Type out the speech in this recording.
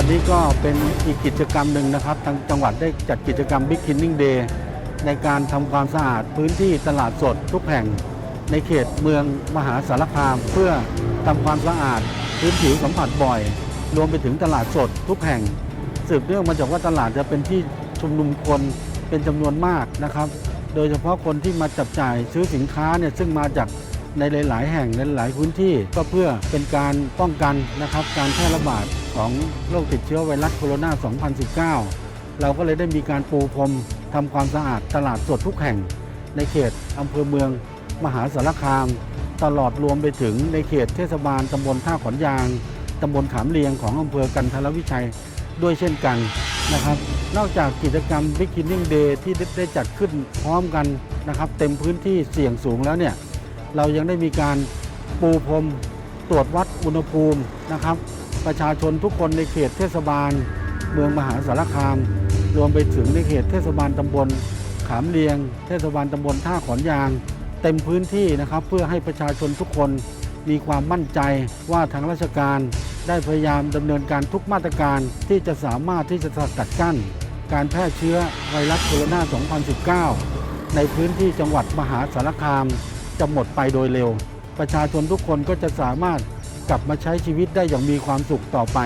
วันนี้ก็เป็นอีกกิจกรรมหนึ่งนะครับ ทางจังหวัดได้จัดกิจกรรม Big Cleaning Day ในการทำความสะอาดพื้นที่ตลาดสดทุกแห่ง ในเขตเมืองมหาสารคาม เพื่อทำความสะอาดพื้นผิวสัมผัสบ่อย รวมไปถึงตลาดสดทุกแห่ง สืบเนื่องมาจากว่าตลาดจะเป็นที่ชุมนุมคนเป็นจำนวนมากนะครับ โดยเฉพาะคนที่มาจับจ่ายซื้อสินค้าเนี่ยซึ่งมาจาก ในหลาย ๆ แห่งในหลายพื้นที่ ก็เพื่อเป็นการป้องกันนะครับการแพร่ระบาดของโรคติดเชื้อไวรัสโคโรนา 2019 เราก็เลยได้มีการปูพรมทำความสะอาดตลาดสดทุกแห่ง ในเขตอำเภอเมือง มหาสารคาม ตลอดรวมไปถึงในเขตเทศบาลตำบลท่าขอนยางตำบลขามเลียงของอำเภอกันทรวิชัยด้วยเช่นกันนะครับ นอกจากกิจกรรม Big Cleaning Day ที่ได้ได้จัดขึ้นพร้อมกันนะครับ เต็มพื้นที่เสี่ยงสูงแล้วเนี่ย เรายังได้มีการปูพรมตรวจวัดอุณหภูมินะครับ ประชาชนทุกคนในเขตเทศบาล เมืองมหาสารคาม รวมไปถึงในเขตเทศบาลตำบลขามเลียง เทศบาลตำบลท่าขอนยาง เต็มพื้นที่นะครับ เพื่อให้ประชาชนทุกคนมีความมั่นใจว่าทางราชการได้พยายามดำเนินการทุกมาตรการที่จะสามารถที่จะสกัดกั้น การแพร่เชื้อไวรัสโคโรนา 2019 ในพื้นที่จังหวัดมหาสารคาม จะหมดไปโดยเร็ว ประชาชนทุกคนก็จะสามารถกลับมาใช้ชีวิตได้อย่างมีความสุขต่อไป